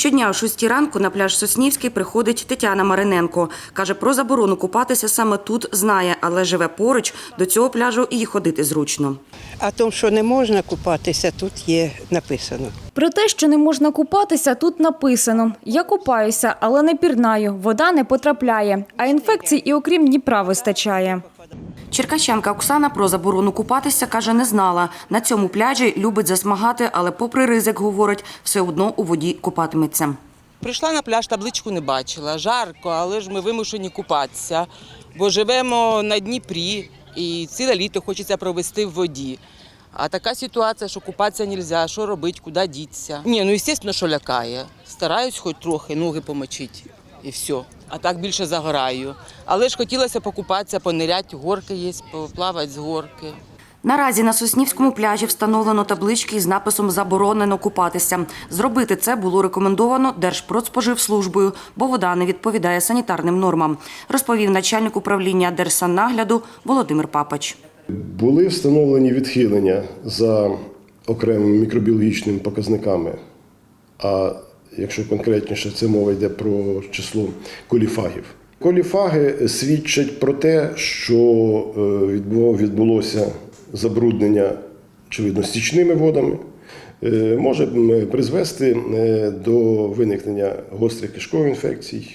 Щодня о 6 ранку на пляж Соснівський приходить Тетяна Мариненко. Каже, про заборону купатися саме тут знає, але живе поруч. До цього пляжу і ходити зручно. А тому, що не можна купатися, тут є написано. Про те, що не можна купатися, тут написано: я купаюся, але не пірнаю, вода не потрапляє, а інфекцій і окрім Дніпра вистачає. Черкащанка Оксана про заборону купатися каже, не знала. На цьому пляжі любить засмагати, але попри ризик, говорить, все одно у воді купатиметься. Прийшла на пляж, табличку не бачила. Жарко, але ж ми вимушені купатися, бо живемо на Дніпрі і ціле літо хочеться провести в воді. А така ситуація, що купатися не можна, що робити, куди дітися. Ні, ну звісно, що лякає. Стараюсь хоч трохи ноги помочити і все. А так більше загораю. Але ж хотілося покупатися, пониряти, горки є, поплавати з горки. Наразі на Соснівському пляжі встановлено таблички із написом Заборонено купатися. Зробити це було рекомендовано Держпродспоживслужбою, бо вода не відповідає санітарним нормам, розповів начальник управління Держсаннагляду Володимир Папач. Були встановлені відхилення за окремими мікробіологічними показниками. А якщо конкретніше, це мова йде про число коліфагів. Коліфаги свідчать про те, що е, відбулося забруднення, очевидно, стічними водами. Е, Може призвести е, до виникнення гострих кишкових інфекцій,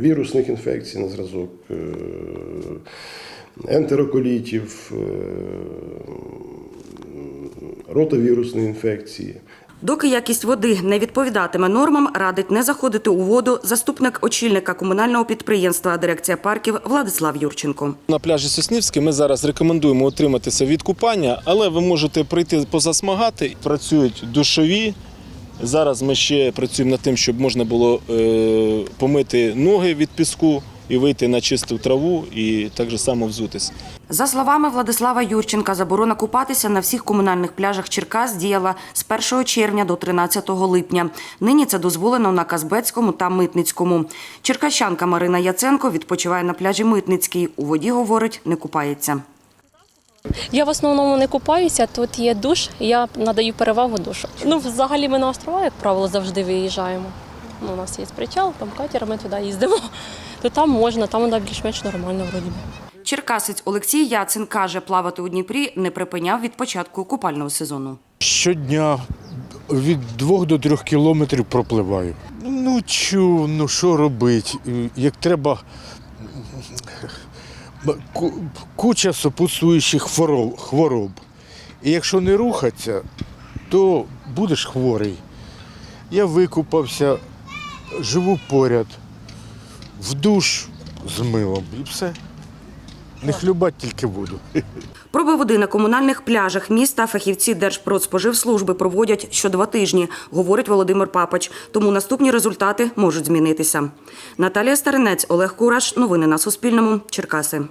вірусних інфекцій на зразок ентероколітів, ротовірусної інфекції. Доки якість води не відповідатиме нормам, радить не заходити у воду заступник очільника комунального підприємства Дирекція парків Владислав Юрченко. На пляжі Соснівський ми зараз рекомендуємо утриматися від купання, але ви можете прийти позасмагати. Працюють душові. Зараз ми ще працюємо над тим, щоб можна було е, помити ноги від піску і вийти на чисту траву і так же само взутись. За словами Владислава Юрченка, заборона купатися на всіх комунальних пляжах Черкас діяла з 1 червня до 13 липня. Нині це дозволено на Казбецькому та Митницькому. Черкащанка Марина Яценко відпочиває на пляжі Митницький. У воді, говорить, не купається. Я в основному не купаюся, тут є душ, я надаю перевагу душу. Ну, взагалі ми на острова, як правило, завжди виїжджаємо. Ну, у нас є причал, там катер, ми туди їздимо. То там можна, там вона більш-менш нормально вроді. Черкасець Олексій Яцин каже, плавати у Дніпрі не припиняв від початку купального сезону. Щодня від двох до трьох кілометрів пропливаю. Ну чу, ну що робити? Як треба куча супутствуючих хвороб, хвороб. І якщо не рухатися, то будеш хворий. Я викупався, живу поряд, в душ з милом і все. Не хлюбать тільки воду. Проби води на комунальних пляжах міста фахівці Держпродспоживслужби проводять що два тижні, говорить Володимир Папач. Тому наступні результати можуть змінитися. Наталія Старинець, Олег Кураш. Новини на Суспільному. Черкаси.